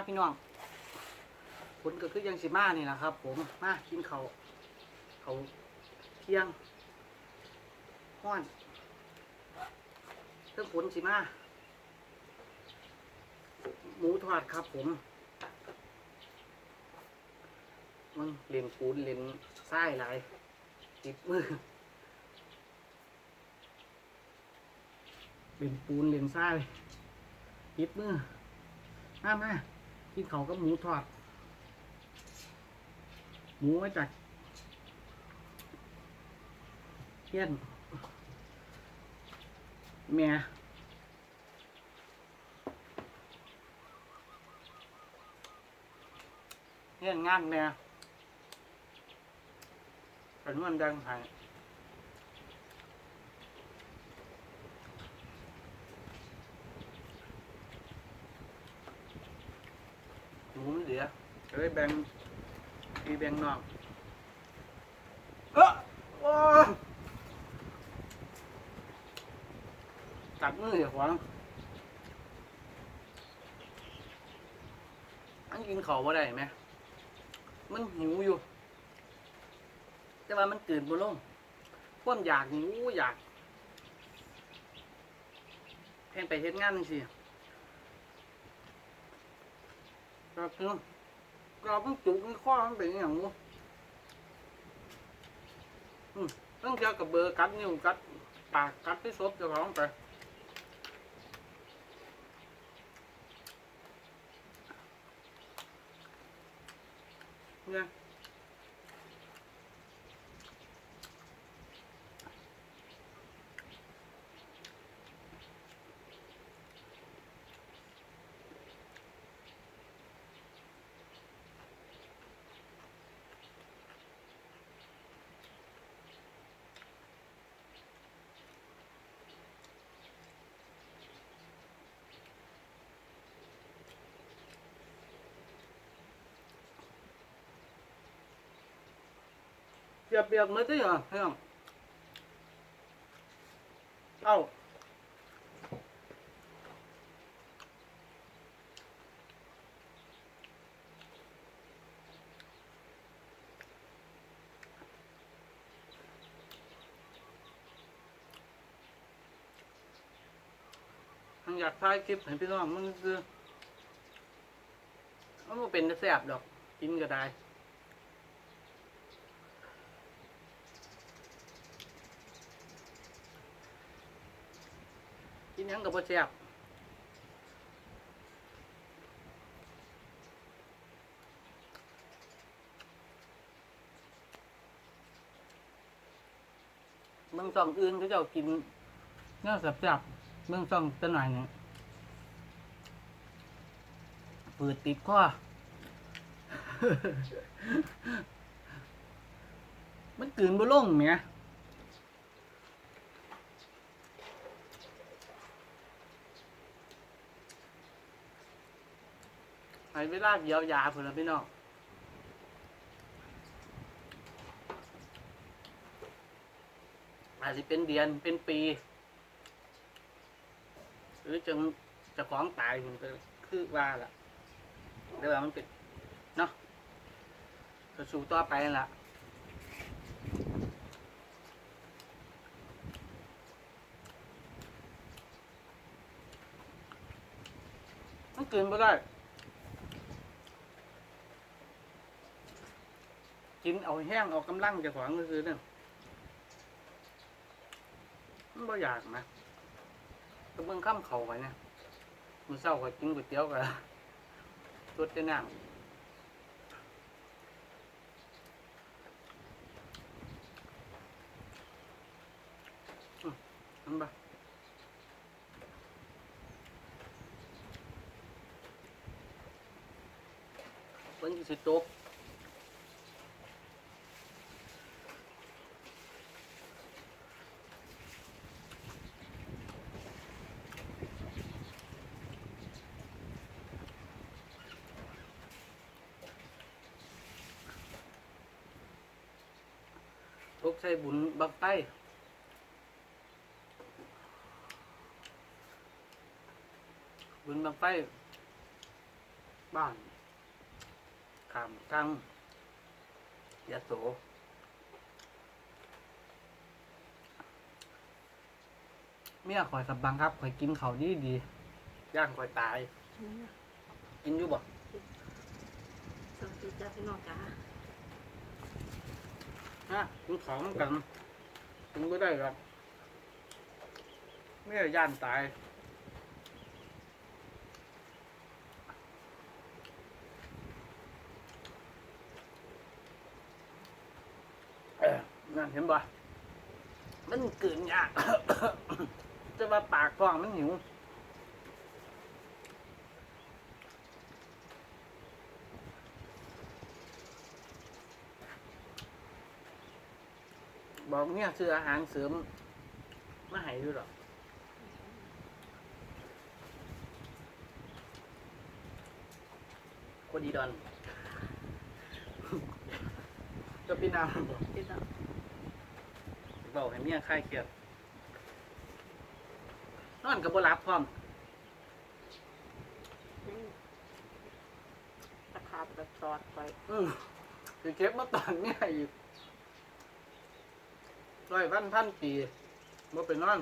มาพี่น้องผลก็คือยังสิมานี่แหละครับ ผมมากินเขาเขาเที่ยงห้อนเครื่องผลสิมาหมูทอดครับผมมึงเล่นปูนเล่นทรายหลายติดมือเล่นปูนเล่นทรายติดมือมามา กินเขากับหมูทอด หมูมาจากเทียนแม่เทียนงานแม่เป็นวันดังหายหมูมันเหลือ ก็เลยแบ่งพี่แบ่งนอกเออโอ้ตัดมือเดี๋ยวขวางอันกินเขาบ่าได้ไหม มันหิวอยู่ แต่ว่ามันตื่นบ่ลงความอยากหิวอยากแทนไปเฮ็ดงานจังซี่ก็คือ ก็เพิ่งจุกในข้อทั้งเป็นอย่างงูต้องเจอกับเบอร์กัดนิ้วกัดปากกัดที่ซบจะร้องไปเนี่ย เปียกเปียกๆมือที่เหรอเฮ้ยเอ้ามันอยากถ่ายคลิปให้พี่น้องมันคือมันเป็นแซ่บดอก กินก็ได้ กินหยังกับบ่แซ่บเมืองซ่องอื่นเขาเจ้ากินเนื้อแซ่บๆเมืองซ่องตะหน่อยเนี่ยเปิดติดข้อ มันกลืนบ่ลงแหมใช้เวลาเยียวยาพุ่อนพี่น้องอาจจะเป็นเดือนเป็นปี หรือจนจะของตายมันก็คือว่าล่ะเดี๋ยวามันเป็นเนาะก็สู้ต่อไปล่ะมันเกินไม่ได้ กินเอาแห้งเอากำลังจะของก็คือเนี่ยมันบ่อยากนะก็เบิ่งข้ามเขาไปเนี่ยมือเศร้าก็กินก๋วยเตี๋ยวกันสดจะน้ำอืมอันบ่เบิ่งสิตก กใช้บุญบักไตบุญบักไตบ้านขามทางยะโสเมียข่อยกับบังครับข่อยกินเขาวดีดีๆย่างข่อยตาย กินอยู่บ่สวัสดีจ้าพี่น้องจ้า ฮะกินของกันกินไม่ได้หรอกเมียย่านตายนั่นเห็นบ่มันเกินยากจะมาปากท้องมันหิว บอกเนี่ยซื้ออาหารเสริมมาให้ด้วยหรอกคนดีดอนจะพี่น้ำบอกพี่น้องบอกให้เมียคลายเครียดนอนกับบรับพร้อมอืมตะขาบแบบสอดไปอืมคือเก็บมาตอนเนี้ยอีก ร้อยพันพันปีบ่เป็นนอน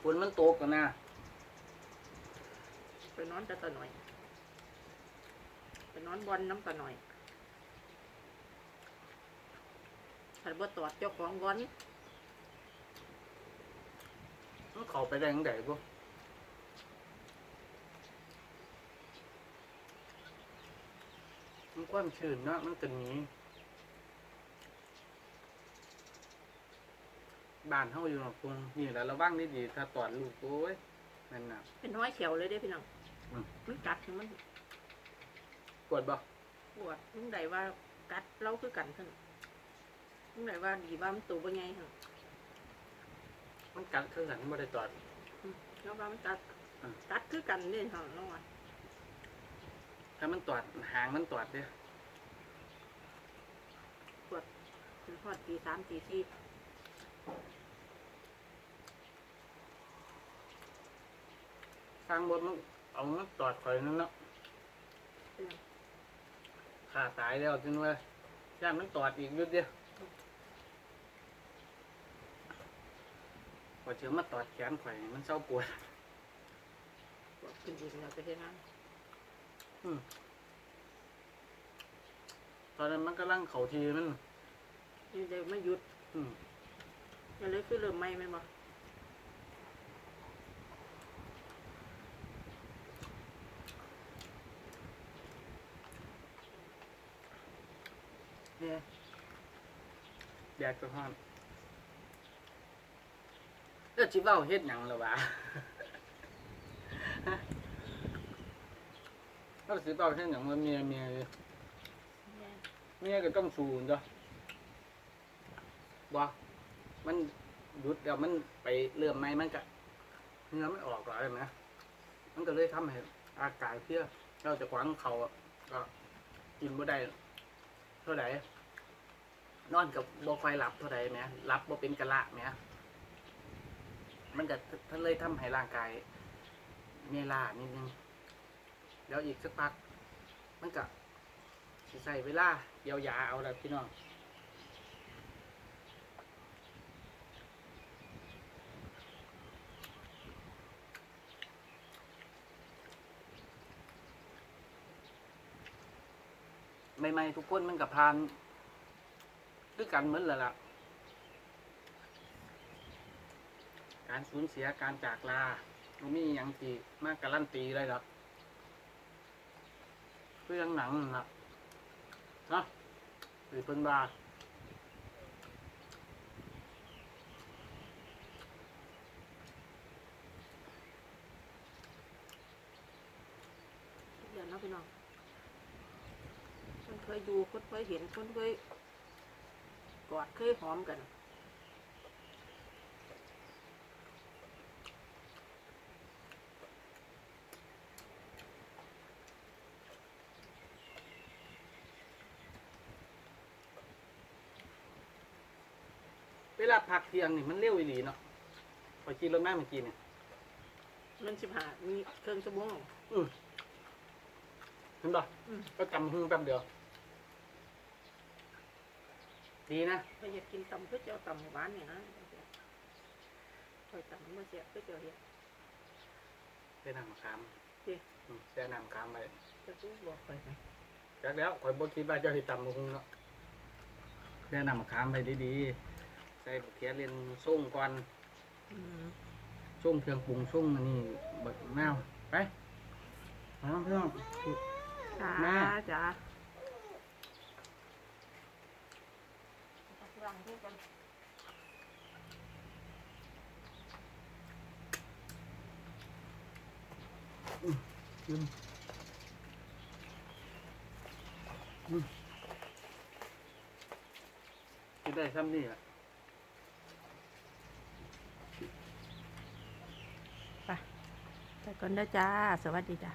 ฝนมันตกกันนะไปนอนจะตะหน่อย ไปนอนบอลน้ำตะหน่อยถ้าบ่ตอดเจ้าของบอลมันเข้าไปได้ยังไงบ่มันความชื้นเนาะมันก็หนี บ้านเฮาอยู่หรอกคุณนี่แหละระวังดีๆถ้าตอดลูกโอ้ยนั่นน่ะ เป็นห้อยเขียวเลยเด้พี่น้องอืม มันกัดให้มันปวดบ่ปวดมึงใดว่ากัดเราคือกันท่านมึงใดว่าดีว่ามันตัวบ่ใหญ่หั่นมันกัดเครื่องสันบ่ได้ตอดอืมแล้วว่ามันกัดอืม กัดคือกันนี่หั่นน้องว่าถ้ามันตอดหางมันตอดเด้อมันฮอดตีสามตีสี่ สร้างบนมันเอามันตอดข่อยนั่นเนาะเป็นหยังขาตายแล้วจนว่าย่านมันตอดอีกนิดเดียวพอเชื่อมาตอดแขนข่อยมันเศร้าปวดปวดขึ้นอีกแล้วไปเฮ็ดงานตอนนั้นมันกำลังเข่าทีมันนี่เดี๋ยวไม่หยุด อืม อย่าเลยคือเริ่มไหม่แม่นบ่เนี่ยแดดก็ห้อนแล้วจิเว้าเฮ็ดหยังล่ะวะ แล้วสิเว้าเฮ็ดหยังว่าเมียเมียอยู่เมียก็ต้องสู้จ้ะบ่ มันหยุดแล้วมันไปเริ่มไหมมันก็เนื้อมันออกหลายนะมันก็เลยทำให้อากาศเพี้ยเราจะขวางเขาก็กินบ่ได้เท่าไหร่นอนกับบ่ค่อยหลับเท่าไหร่แหมหลับบ่เป็นกะละแหมมันก็ท่านเลยทำให้ร่างกายเมลานิดนึงแล้วอีกสักพัก มันก็ใส่เวลาเยียวยาเอาละพี่น้อง ใหม่ๆทุกคนมันกับพานด้วยกันเหมือนเลยล่ะ การสูญเสียการจากลามันมีอย่างตีมากการันตีเลยหรอกเรื่องหนังนั่นล่ะเนาะหรือเพิ่นบา เดี๋ยวเนาะพี่น้องคนเค ยดูคนเคยเห็นคนเคยกอดเคยหอมกันเวลาพักเที่ยงนี่มันเร็วอีหลีเนาะพอขี่รถแม่เมื่อกี้เนี่ยมันสิบห้ามีเครื่องชั่วโมงอืมเห็นป่ะอืมก็จำหึ่งแป๊บเดียว ดีนะไปอยากกินตำเพื่อเจ้าตำหวานเนี่ยนะคอยตำมันมาเสียเพื่อเจ้าเห็ดเส้นน้ำมะขามเจ๊อืมเส้นน้ำมะขามไปจะรู้บอกไปไหมจากแล้วข่อยบ่คิดว่าเจ้าสิตำมะฮุงเนาะเส้นน้ำมะขามไปดีๆใส่บักเขียเรียนส่งก่อนอืมส่งเครื่องปรุงส่งอันนี้บักแมวไปเอาเพื่อนจ้าแม่จ้า ล้างด้วยกันอืมอืมกินได้ซ้ำนี่แหละไปก่อนนะจ้า สวัสดีจ้า